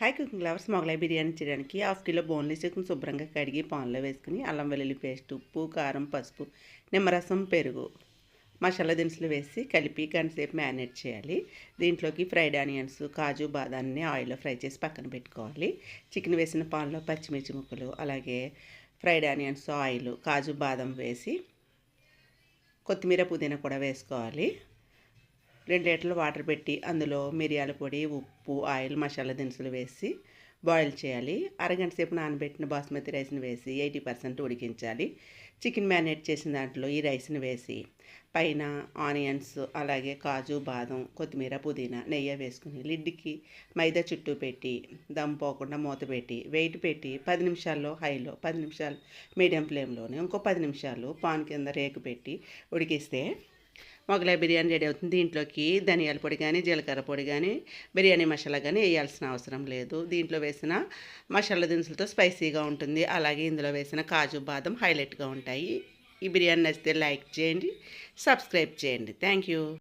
Hi cooking lovers Mughlai biryani చేయడానికి half kilo boneless chicken శుభ్రంగా కడిగి పాన్లో వేసుకుని అల్లం వెల్లుల్లి పేస్ట్ ఉప్పు కారం పసుపు నిమ్మరసం పెరుగు మసాలా దినుసులు వేసి కలిపి గంటసేపు మ్యారినేట్ చేయాలి. దీంట్లోకి ఫ్రైడ్ ఆనియన్స్ కాజు బాదాన్ని ఆయిల్లో ఫ్రై చేసి పక్కన పెట్టుకోవాలి. చికెన్ వేసిన పాన్లో పచ్చిమిర్చి ముక్కలు అలాగే ఫ్రైడ్ ఆనియన్స్ ఆయిల్ కాజు బాదం వేసి కొత్తిమీర పుదీనా కూడా వేసుకోవాలి. రెండు లీటర్లు వాటర్ పెట్టి అందులో మిరియాల పొడి ఉప్పు ఆయిల్ మసాలా దినుసులు వేసి బాయిల్ చేయాలి. అరగంట సేపు నానబెట్టిన బాస్మతి రైస్ని వేసి ఎయిటీ పర్సెంట్ ఉడికించాలి. చికెన్ మ్యారినేట్ చేసిన దాంట్లో ఈ రైస్ని వేసి పైన ఆనియన్స్ అలాగే కాజు బాదం కొత్తిమీర పుదీనా నెయ్యి వేసుకుని లిడ్కి మైదా చుట్టూ పెట్టి దమ్ పోకుండా మూత పెట్టి వెయిట్ పెట్టి పది నిమిషాల్లో హైలో పది నిమిషాలు మీడియం ఫ్లేమ్లోనే ఇంకో పది నిమిషాలు పాన్ కింద రేకు పెట్టి ఉడికిస్తే మొగలై బిర్యానీ రెడీ అవుతుంది. దీంట్లోకి ధనియాల పొడి కానీ జీలకర్ర పొడి కానీ బిర్యానీ మసాలా కానీ వేయాల్సిన అవసరం లేదు. దీంట్లో వేసిన మసాలా దినుసులతో స్పైసీగా ఉంటుంది. అలాగే ఇందులో వేసిన కాజు బాదం హైలైట్గా ఉంటాయి. ఈ బిర్యానీ నచ్చితే లైక్ చేయండి సబ్స్క్రైబ్ చేయండి. Thank you.